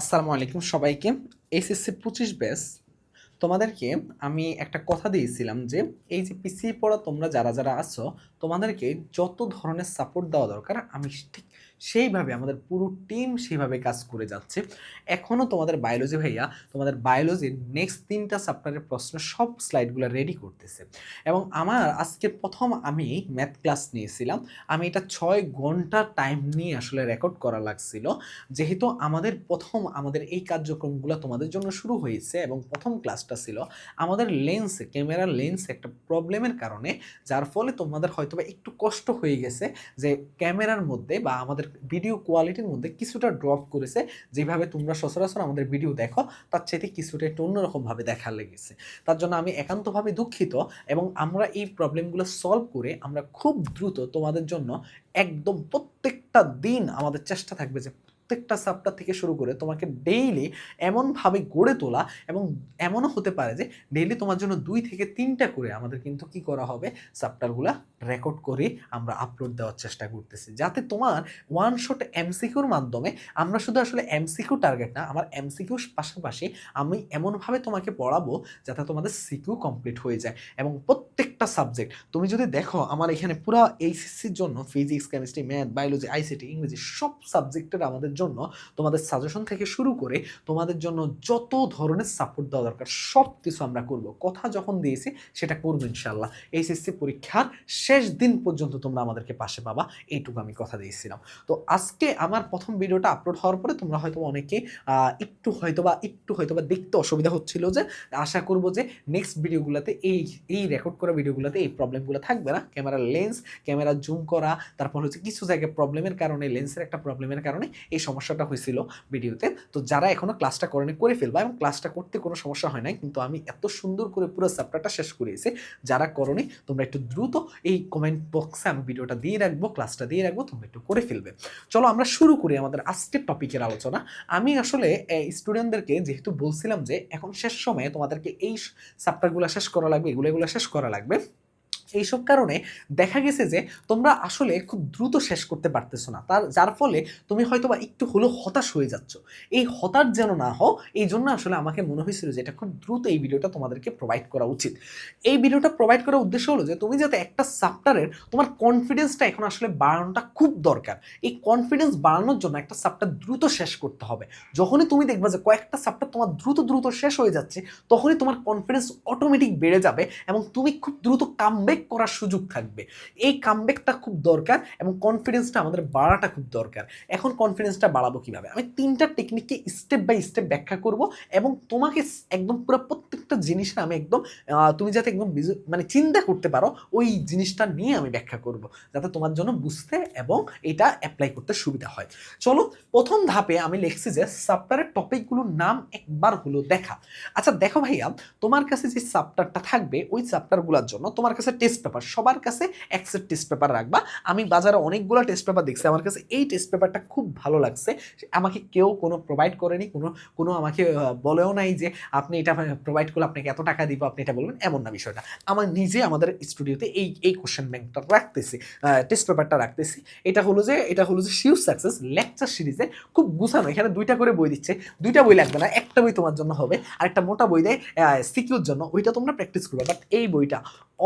আসসালামু আলাইকুম সবাইকে। এসএসসি পঁচিশ ব্যাস তোমাদেরকে আমি একটা কথা দিয়েছিলাম যে, এই যে পিছিয়ে পড়া তোমরা যারা যারা আছো, তোমাদেরকে যত ধরনের সাপোর্ট দেওয়া দরকার, আমি ঠিক সেইভাবে আমাদের পুরো টিম সেইভাবে কাজ করে যাচ্ছে। এখনও তোমাদের বায়োলজি ভাইয়া, তোমাদের বায়োলজির নেক্সট তিনটা চ্যাপ্টারের প্রশ্ন সব স্লাইডগুলো রেডি করতেছে। এবং আমার আজকে প্রথম আমি ম্যাথ ক্লাস নিয়েছিলাম। আমি এটা ছয় ঘণ্টা টাইম নিয়ে আসলে রেকর্ড করা লাগছিল। যেহেতু আমাদের প্রথম, আমাদের এই কার্যক্রমগুলো তোমাদের জন্য শুরু হয়েছে এবং প্রথম ক্লাসটা ছিল আমাদের লেন্সে ক্যামেরার লেন্সে একটা প্রবলেমের কারণে, যার ফলে তোমাদের হয়তো বা একটু কষ্ট হয়ে গেছে যে ক্যামেরার মধ্যে বা আমাদের ভিডিও কোয়ালিটির মধ্যে কিছুটা ড্রপ করেছে, যেভাবে তোমরা সচরাচর আমাদের ভিডিও দেখো, তার চাইতে কিছুটা একটু অন্যরকমভাবে দেখা লেগেছে। তার জন্য আমি একান্তভাবে দুঃখিত এবং আমরা এই প্রবলেমগুলো সলভ করে আমরা খুব দ্রুত তোমাদের জন্য একদম প্রত্যেকটা দিন আমাদের চেষ্টা থাকবে যে প্রত্যেকটা সাপ্টার থেকে শুরু করে তোমাকে ডেইলি এমনভাবে গড়ে তোলা এবং এমনও হতে পারে যে ডেইলি তোমার জন্য দুই থেকে তিনটা করে আমাদের কিন্তু কি করা হবে? সাপ্টারগুলা রেকর্ড করে আমরা আপলোড দেওয়ার চেষ্টা করতেছি। যাতে তোমার ওয়ান শট এমসিকিউর মাধ্যমে আমরা শুধু আসলে এমসিকিউ টার্গেট না, আমার এমসিকিউর পাশাপাশি আমি এমনভাবে তোমাকে পড়াবো যাতে তোমাদের সিকিউ কমপ্লিট হয়ে যায় এবং প্রত্যেকটা সাবজেক্ট তুমি যদি দেখো আমার এখানে পুরো এইচএসসির জন্য physics chemistry math biology ICT ইংরেজি সব সাবজেক্টের আমাদের জন্য তোমাদের সাজেশন থেকে শুরু করে তোমাদের জন্য যত ধরনের সাপোর্ট দেওয়া দরকার সব কিছু আমরা করব। কথা যখন দিয়েছি সেটা করব ইনশাল্লাহ এইচএসসি পরীক্ষার শেষ দিন পর্যন্ত তোমরা আমাদেরকে পাশে পাবা, এইটুকু আমি কথা দিয়েছিলাম। তো আজকে আমার প্রথম ভিডিওটা আপলোড হওয়ার পরে তোমরা হয়তো অনেকে একটু হয়তোবা, একটু হয়তো বা দেখতে অসুবিধা হচ্ছিল যে, আশা করব যে নেক্সট ভিডিওগুলোতে এই এই রেকর্ড করা ভিডিওগুলোতে এই প্রবলেমগুলো থাকবে না। ক্যামেরার লেন্স ক্যামেরা জুম করা, তারপর হচ্ছে কিছু জায়গায় প্রবলেমের কারণে লেন্সের একটা প্রবলেমের কারণে এই সমস্যাটা হয়েছিল ভিডিওতে। তো যারা এখনও ক্লাসটা করেনি, করে ফেলবা এবং ক্লাসটা করতে কোনো সমস্যা হয় নাই। কিন্তু আমি এত সুন্দর করে পুরো চ্যাপ্টারটা শেষ করিয়েছি। যারা করনি, তোমরা একটু দ্রুত এই কমেন্ট বক্সে আমি ভিডিওটা দিয়ে রাখব ক্লাসটা দিয়ে রাখব, তোমরা একটু করে ফেলবে। চলো আমরা শুরু করি আমাদের আজকের টপিকের আলোচনা। আমি আসলে স্টুডেন্টদেরকে যেহেতু বলছিলাম যে, এখন শেষ সময়ে তোমাদেরকে এই চ্যাপ্টারগুলো শেষ করা লাগবে, এগুলো এগুলো শেষ করা লাগবে। এইসব কারণে দেখা গেছে যে তোমরা আসলে খুব দ্রুত শেষ করতে পারতেছো না। তার, যার ফলে তুমি হয়তো বা একটু হলেও হতাশ হয়ে যাচ্ছ। এই হতাশ যেন না হও, এই জন্য আসলে আমাকে মনে হয়েছিল যে এটা খুব দ্রুত এই ভিডিওটা তোমাদেরকে প্রোভাইড করা উচিত। এই ভিডিওটা প্রোভাইড করার উদ্দেশ্য হলো যে তুমি যাতে একটা সাপ্টারের তোমার কনফিডেন্সটা এখন আসলে বাড়ানোটা খুব দরকার। এই কনফিডেন্স বাড়ানোর জন্য একটা সাপ্টার দ্রুত শেষ করতে হবে। যখনই তুমি দেখবা যে কয়েকটা সাপ্টার তোমার দ্রুত দ্রুত শেষ হয়ে যাচ্ছে, তখনই তোমার কনফিডেন্স অটোমেটিক বেড়ে যাবে এবং তুমি খুব দ্রুত কামব্যাক করার সুযোগ থাকবে। এই কামব্যাকটা খুব দরকার এবং কনফিডেন্সটা আমাদের বাড়াটা খুব দরকার। এখন কনফিডেন্সটা বাড়াবো কীভাবে? আমি তিনটা টেকনিককে স্টেপ বাই স্টেপ ব্যাখ্যা করব এবং তোমাকে একদম পুরো প্রত্যেকটা জিনিসের আমি একদম তুমি যাতে একদম মানে চিন্তা করতে পারো, ওই জিনিসটা নিয়ে আমি ব্যাখ্যা করব, যাতে তোমার জন্য বুঝতে এবং এটা অ্যাপ্লাই করতে সুবিধা হয়। চলো, প্রথম ধাপে আমি লিখছি যে সাপ্টারের টপিকগুলোর নাম একবার হলো দেখা। আচ্ছা দেখো ভাইয়া, তোমার কাছে যে চাপ্টারটা থাকবে, ওই চাপ্টারগুলোর জন্য তোমার কাছে টেস্ট পেপার সবার কাছে এক সেট টেস্ট পেপার রাখবা। আমি বাজারে অনেকগুলো টেস্ট পেপার দেখছি, আমার কাছে এই টেস্ট পেপারটা খুব ভালো লাগছে। আমাকে কেউ কোনো প্রোভাইড করেনি, কোনো কোনো আমাকে বলেও নাই যে আপনি এটা প্রোভাইড করলে আপনাকে এত টাকা দিব, আপনি এটা বলবেন, এমন না বিষয়টা। আমার নিজে আমাদের স্টুডিওতে এই এই কোশ্চেন ব্যাংকটা রাখতেছি টেস্ট পেপারটা রাখতেছি। এটা হলো যে, এটা হলো যে শিউর সাকসেস লেকচার সিরিজে খুব গুছানো, এখানে দুইটা করে বই দিচ্ছে, দুইটা বই লাগবে না, একটা বই তোমার জন্য হবে আর একটা মোটা বই দেয় সিকিউর জন্য, ওইটা তোমরা প্র্যাকটিস করবে বাট এই বইটা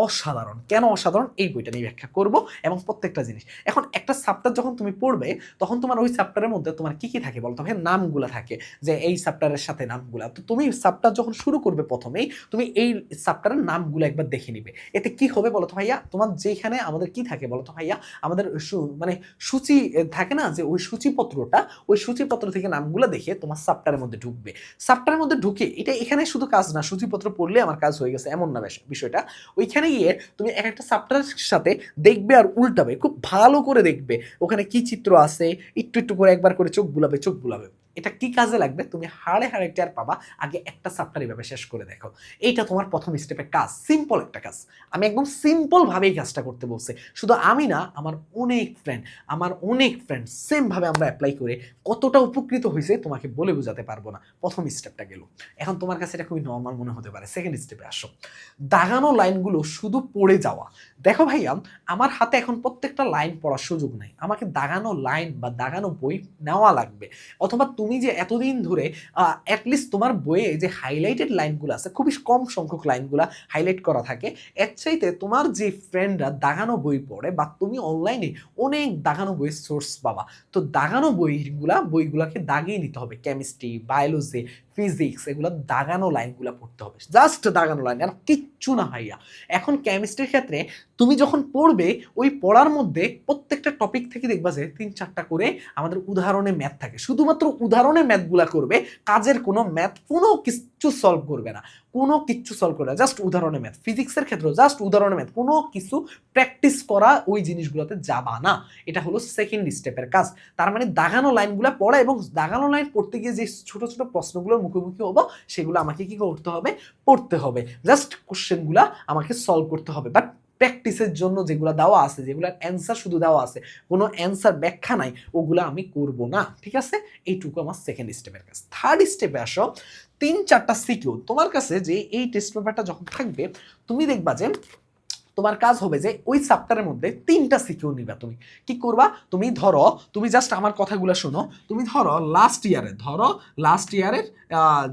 অসাধারণ। কেন অসাধারণ? এই বইটা নিয়ে ব্যাখ্যা করব এবং প্রত্যেকটা জিনিস। এখন একটা চ্যাপ্টার যখন তুমি পড়বে, তখন তোমার ওই চ্যাপ্টারের মধ্যে তোমার কি কি থাকে বলো? তখন নামগুলো থাকে যে এই চ্যাপ্টারের সাথে নামগুলা। তো তুমি চ্যাপ্টার যখন শুরু করবে প্রথমেই, তুমি এই চ্যাপ্টারের নামগুলো একবার দেখে নিবে। এতে কি হবে বলো তো ভাইয়া? তোমার যেখানে আমাদের কি থাকে বলো তো ভাইয়া? আমাদের মানে সূচি থাকে না যে ওই সূচিপত্রটা, ওই সূচিপত্র থেকে নামগুলো দেখে তোমার চ্যাপ্টারের মধ্যে ঢুকবে। চ্যাপ্টারের মধ্যে ঢুকে, এটা এখানে শুধু কাজ না, সূচিপত্র পড়লে আমার কাজ হয়ে গেছে, এমন না বিষয়টা। ওইখানে গিয়ে তুমি এক একটা চাপ্টারের সাথে দেখবে আর উল্টাবে, খুব ভালো করে দেখবে। ওখানে কি চিত্র আছে? একটু একটু করে একবার করে চোখ বুলাবে চোখ বুলাবে। এটা কি কাজে লাগবে? তুমি হাড়ে হাড়ে টের পাবা। আগে একটা চ্যাপ্টার এভাবে শেষ করে দেখো। এইটা তোমার প্রথম স্টেপের কাজ। সিম্পল একটা কাজ। আমি একদম সিম্পল ভাবে এই কাজটা করতে বলছি। শুধু আমি না, আমার অনেক ফ্রেন্ড আমার অনেক ফ্রেন্ড সেম ভাবে আমরা অ্যাপ্লাই করে কতটা উপকৃত হয়েছে তোমাকে বলে বোঝাতে পারব না। প্রথম স্টেপটা গেল। এখন তোমার কাছে এটা খুবই নর্মাল মনে হতে পারে। সেকেন্ড স্টেপে আসো। দাগানো লাইনগুলো শুধু পড়ে যাওয়া। দেখো ভাইয়া, আমার হাতে এখন প্রত্যেকটা লাইন পড়ার সুযোগ নাই। আমাকে দাগানো লাইন বা দাগানো বই নেওয়া লাগবে। অথবা তুমি যে এতদিন ধরে অ্যাটলিস্ট তোমার বইয়ে যে হাইলাইটেড লাইনগুলো আছে, খুবই কম সংখ্যক লাইনগুলো হাইলাইট করা থাকে, এর চাইতে তোমার যে ফ্রেন্ডরা দাগানো বই পড়ে বা তুমি অনলাইনে অনেক দাগানো বইয়ের সোর্স পাবা, তো দাগানো বইগুলা, বইগুলাকে দাগিয়ে নিতে হবে কেমিস্ট্রি বায়োলজি ফিজিক্স এগুলো দাগানো লাইনগুলো পড়তে হবে। জাস্ট দাগানো লাইন আর কিচ্ছু না হাইয়া এখন কেমিস্ট্রির ক্ষেত্রে তুমি যখন পড়বে, ওই পড়ার মধ্যে প্রত্যেকটা টপিক থেকে দেখবা যে তিন চারটা করে আমাদের উদাহরণে ম্যাথ থাকে। শুধুমাত্র উদাহরণে ম্যাথগুলা করবে, কাজের কোনো ম্যাথ কোনো কিচ্ছু সলভ করবে না। কোনো কিচ্ছু সলভ করবে না। জাস্ট উদাহরণে ম্যাথ ফিজিক্সের ক্ষেত্রেও জাস্ট উদাহরণে ম্যাথ কোনো কিছু প্র্যাকটিস করা ওই জিনিসগুলোতে যাবা না। এটা হলো সেকেন্ড স্টেপের কাজ। তার মানে দাগানো লাইনগুলো পড়া এবং দাগানো লাইন পড়তে গিয়ে যে ছোট ছোট প্রশ্নগুলোর মুখোমুখি হব, সেগুলো আমাকে কি করতে হবে? পড়তে হবে। জাস্ট কোশ্চেনগুলো আমাকে সলভ করতে হবে। বাট প্র্যাকটিসের জন্য যেগুলো দেওয়া আছে যেগুলোর অ্যান্সার শুধু দেওয়া আছে, কোনো অ্যান্সার ব্যাখ্যা নাই, ওগুলো আমি করব না। ঠিক আছে? এইটুকু আমার সেকেন্ড স্টেপের কাজ। থার্ড স্টেপে আসো। তিন চারটা সিকিউ তোমার কাছে যে এই টেস্ট পেপারটা যখন থাকবে, তুমি দেখবা যে তোমার কাজ হবে যে ওই চ্যাপ্টারের মধ্যে তিনটা সিকিউ নিবা তুমি। কি করবা? তুমি ধরো, তুমি জাস্ট আমার কথাগুলো শোনো। তুমি ধরো লাস্ট ইয়ারে ধরো লাস্ট ইয়ারের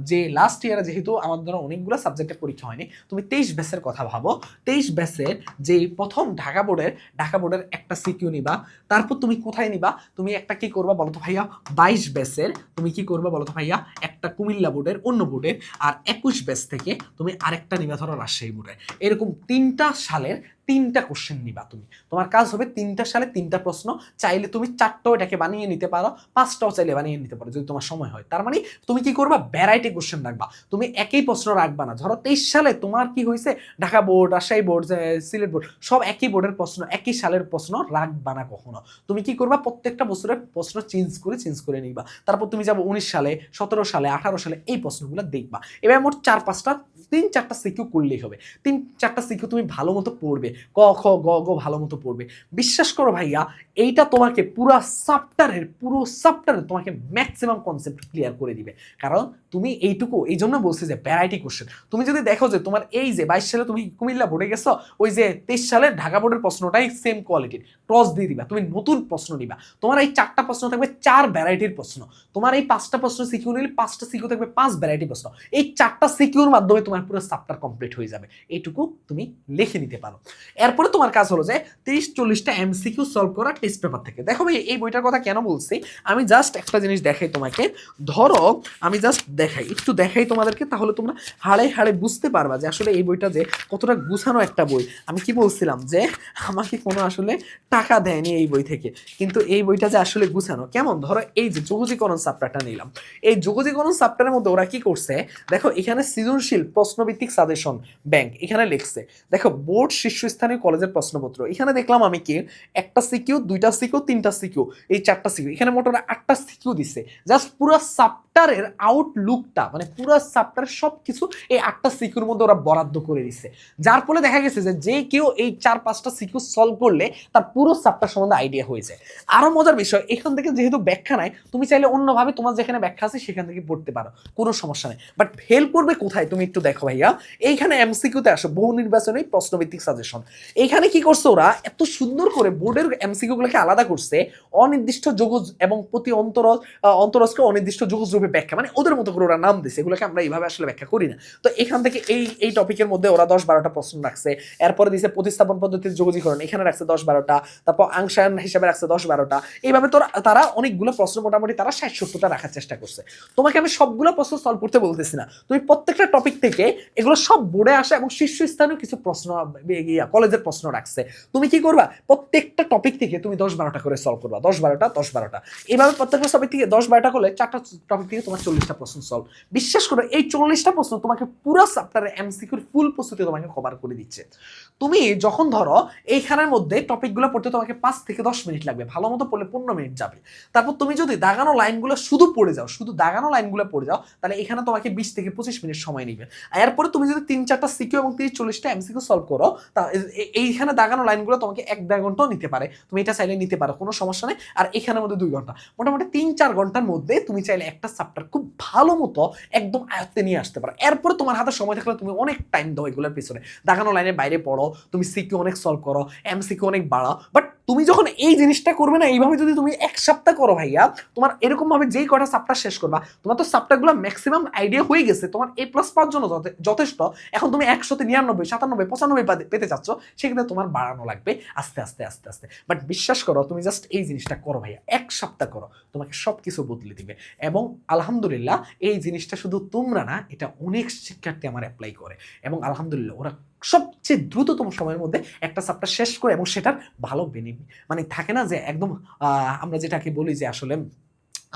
যে লাস্ট ইয়ারে যেহেতু আমার ধরো অনেকগুলো সাবজেক্টের পরীক্ষা হয়নি, তুমি তেইশ ব্যাসের কথা ভাবো। তেইশ ব্যাসের যে প্রথম ঢাকা বোর্ডের ঢাকা বোর্ডের একটা সিকিউ নিবা। তারপর তুমি কোথায় নিবা? তুমি একটা কি করবা বলো তো ভাইয়া? বাইশ ব্যাসের তুমি কি করবা বলো তো ভাইয়া? একটা কুমিল্লা বোর্ডের অন্য বোর্ডের আর একুশ ব্যাস থেকে তুমি আরেকটা নিবে ধরো রাজশাহী বোর্ডের এরকম তিনটা সালের তিনটা কোশ্চেন নিবা তুমি। তোমার কাজ হবে তিনটা সালে তিনটা প্রশ্ন, চাইলে তুমি চারটাও এটাকে বানিয়ে নিতে পারো, পাঁচটাও চাইলে বানিয়ে নিতে পারো, যদি তোমার সময় হয়। তার মানে তুমি কি করবা? ভ্যারাইটি কোশ্চেন রাখবা। তুমি একই প্রশ্ন রাখবা না। ধরো তেইশ সালে তোমার কি হয়েছে? Dhaka board, Rajshahi board Sylhet board, সব একই বোর্ডের প্রশ্ন, একই সালের প্রশ্ন রাখবা না কখনো। তুমি কি করবা? প্রত্যেকটা বছরের প্রশ্ন চেঞ্জ করে চেঞ্জ করে নিবা। তারপর তুমি যাব উনিশ সালে, সতেরো সালে, আঠারো সালে এই প্রশ্নগুলো দেখবা। এবার মোট চার, পাঁচটা তিন চারটা সিকিউ করলেই হবে। তিন চারটা সিকিউ তুমি ভালো মতো পড়বে। ক, খ, গ গ ভালো মতো পড়বে। বিশ্বাস করো ভাইয়া, এইটা তোমাকে পুরো সাপ্টারের পুরো সাপ্টারের তোমাকে ম্যাক্সিমাম কনসেপ্ট ক্লিয়ার করে দিবে। কারণ তুমি এইটুকু, এই জন্য বলছি যে ভ্যারাইটি কোশ্চেন তুমি যদি দেখো যে তোমার এই যে বাইশ সালে তুমি কুমিল্লা বোর্ডে গেছো, ওই যে তেইশ সালে ঢাকা বোর্ডের প্রশ্নটাই সেম কোয়ালিটির ক্রস দিয়ে দিবা, তুমি নতুন প্রশ্ন নিবা। তোমার এই চারটা প্রশ্ন থাকবে চার ভ্যারাইটির প্রশ্ন। তোমার এই পাঁচটা প্রশ্ন সিকিউ নিলে পাঁচটা সিকিউ থাকবে পাঁচ ভ্যারাইটি প্রশ্ন। এই চারটা সিকিউর মাধ্যমে তোমার পুরো সাপ্টার কমপ্লিট হয়ে যাবে। এইটুকু তুমি লিখে নিতে পারো। এরপরে তোমার কাজ হলো যে, তিরিশ চল্লিশটা এমসিকিউ সলভ করা টেস্ট পেপার থেকে। দেখো ভাই, এই বইটার কথা কেন বলছি? আমি জাস্ট একটা জিনিস দেখাই তোমাকে। ধরো, আমি জাস্ট দেখাই। একটু দেখাই তোমাদেরকে, তাহলে তোমরা হাড়ে হাড়ে বুঝতে পারবা যে আসলে এই বইটা যে কতটা গুছানো একটা বই। আমি কি বলছিলাম যে, আমাকে কোনো আসলে টাকা দেয়নি এই বই থেকে। কিন্তু এই বইটা যে আসলে গুছানো, কেমন? ধরো এই যে যোগজীকরণ সাপ্টারটা নিলাম। এই যোগজীকরণ সাপ্টারের মধ্যে ওরা কি করছে? দেখো, এখানে সৃজনশীল প্রশ্নভিত্তিক সাজেশন ব্যাংক। এখানে লিখছে, দেখো, বোর্ড শীর্ষস্থানীয় কলেজের প্রশ্নপত্র। এখানে দেখলাম আমি কি, একটা সিকিউ, দুইটা সিকিউ, তিনটা সিকিউ, এই চারটা সিকিউ। এখানে মোটামুটি আটটা সিকিউ দিছে। জাস্ট পুরো সাপ্টারের আউটলুকটা মানে পুরো সাপ্টারের সব কিছু এই আটটা সিকিউর মধ্যে ওরা বরাদ্দ করে দিছে। যার ফলে দেখা গেছে যে যে কেউ এই চার পাঁচটা সিকিউ সলভ করলে তার পুরো সাপ্টার সম্বন্ধে আইডিয়া হয়ে যায়। আরও মজার বিষয়, এখান থেকে যেহেতু ব্যাখ্যা নাই, তুমি চাইলে অন্যভাবে তোমার যেখানে ব্যাখ্যা আছে সেখান থেকে পড়তে পারো, কোনো সমস্যা নেই। বাট ফেল করবে কোথায় তুমি একটু দেখো ভাইয়া। এইখানে এমসিকিউতে আসো, বহু নির্বাচনী প্রশ্নভিত্তিক সাজেশন এইখানে কি করছে ওরা? এত সুন্দর করে বোর্ডের এমসিকিউ গুলোকে আলাদা করছে, অনির্দিষ্ট যোগজ এবং প্রতি অন্তর অন্তরস্ক অনির্দিষ্ট যোগজ রূপে ব্যাখ্যা মানে ওদের মতো করে ওরা নাম দিছে। এগুলোকে আমরা এইভাবে আসলে ব্যাখ্যা করি না। তো এখান থেকে এই এই টপিকের মধ্যে ওরা দশ বারোটা প্রশ্ন রাখছে। এরপরে দিছে প্রতিস্থাপন পদ্ধতির যোগজীকরণ, এখানে রাখছে দশ বারোটা। তারপর আংশায়ন হিসাবে রাখছে দশ বারোটা। এইভাবে তোরা, তারা অনেকগুলো প্রশ্ন মোটামুটি তারা ষাট সত্তরটা রাখার চেষ্টা করছে। তোমাকে আমি সবগুলো প্রশ্ন সলভ করতে বলতেছি না। তুমি প্রত্যেকটা টপিক থেকে এগুলো সব বোর্ডে আসা এবং শীর্ষস্থানীয় কিছু প্রশ্ন কলেজের প্রশ্ন রাখছে। তুমি কি করবা? প্রত্যেকটা টপিক থেকে তুমি দশ বারোটা করে সলভ করবা। দশ বারোটা দশ বারোটা। এইভাবে প্রত্যেকটা টপিক থেকে দশ বারোটা করলে চারটা টপিক থেকে তোমার চল্লিশটা প্রশ্ন সলভ বিশ্বাস করো, এই চল্লিশটা প্রশ্ন তোমাকে পুরো সাপ্টারে এমসিকিউর ফুল প্রস্তুতি তোমাকে কভার করে দিচ্ছে। তুমি যখন ধরো এইখানের মধ্যে টপিকগুলো পড়তে তোমাকে পাঁচ থেকে দশ মিনিট লাগবে, ভালো মতো পড়লে পনেরো মিনিট যাবে। তারপর তুমি যদি দাগানো লাইনগুলো শুধু পড়ে যাও, শুধু দাগানো লাইনগুলো পড়ে যাও, তাহলে এখানে তোমাকে বিশ থেকে পঁচিশ মিনিট সময় নেবে। এরপরে তুমি যদি তিন চারটা সিকিউ এবং তিরিশ চল্লিশটা এমসিকিউ সলভ করো, তা এইখানে দাগানো লাইনগুলো তোমাকে এক দেড় ঘন্টাও নিতে পারে। তুমি এটা চাইলে নিতে পারো, কোনো সমস্যা নেই। আর এখানের মধ্যে দুই ঘণ্টা। মোটামুটি তিন চার ঘণ্টার মধ্যে তুমি চাইলে একটা চ্যাপ্টার খুব ভালো মতো একদম আয়ত্তে নিয়ে আসতে পারো। এরপরে তোমার হাতে সময় থাকলে তুমি অনেক টাইম দাও এগুলোর পিছনে। দেখানো লাইনের বাইরে পড়ো, তুমি সিকিউ অনেক সলভ করো এমসিকিউ অনেক বাড়াও। বাট তুমি যখন এই জিনিসটা করবে না, এইভাবে যদি তুমি এক সপ্তাহ করো ভাইয়া, তোমার এরকমভাবে যেই কটা সাপ্তাহ শেষ করবা, তোমার তো সাপ্তাহগুলো ম্যাক্সিমাম আইডিয়া হয়ে গেছে। তোমার এ প্লাস পাওয়ার জন্য যথেষ্ট। এখন তুমি একশোতে নিরানব্বই, সাতানব্বই, পঁচানব্বই পেতে চাচ্ছ, সেক্ষেত্রে তোমার বাড়ানো লাগবে আস্তে আস্তে আস্তে আস্তে। বাট বিশ্বাস করো, তুমি জাস্ট এই জিনিসটা করো ভাইয়া, এক সপ্তাহ করো। তোমাকে সব কিছু বদলে দিবে। এবং আলহামদুলিল্লাহ, এই জিনিসটা শুধু তোমরা না, এটা অনেক শিক্ষার্থী আমার অ্যাপ্লাই করে। এবং আলহামদুলিল্লাহ, ওরা সবচেয়ে দ্রুততম সময়ের মধ্যে একটা সাপটা শেষ করে এবং সেটার ভালো বেনিফিট মানে থাকে না যে একদম আমরা যেটাকে বলি যে আসলে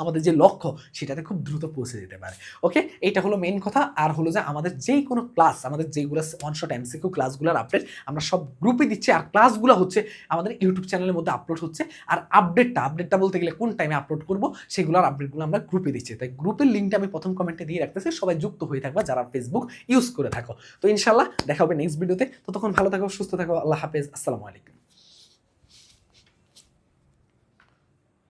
আমাদের যে লক্ষ্য, সেটাতে খুব দ্রুত পৌঁছে যেতে পারে। ওকে এটা হলো মেন কথা। আর হলো যে আমাদের যেই কোনো ক্লাস আমাদের যেইগুলো ওয়ান শট এমসিকিউ ক্লাসগুলোর আপডেট আমরা সব গ্রুপে দিচ্ছি। আর ক্লাসগুলো হচ্ছে আমাদের ইউটিউব চ্যানেলের মধ্যে আপলোড হচ্ছে। আর আপডেটটা আপডেটটা বলতে গেলে কোন টাইমে আপলোড করব, সেগুলোর আপডেটগুলো আমরা গ্রুপে দিচ্ছি। তাই গ্রুপের লিঙ্কটা আমি প্রথম কমেন্টে দিয়ে রাখতেছি। সবাই যুক্ত হয়ে থাকবা যারা ফেসবুক ইউজ করে থাকো। তো ইনশাল্লাহ দেখা হবে নেক্সট ভিডিওতে ততক্ষণ ভালো থাকো, সুস্থ থাকো। আল্লাহ হাফেজ। আসসালামু আলাইকুম।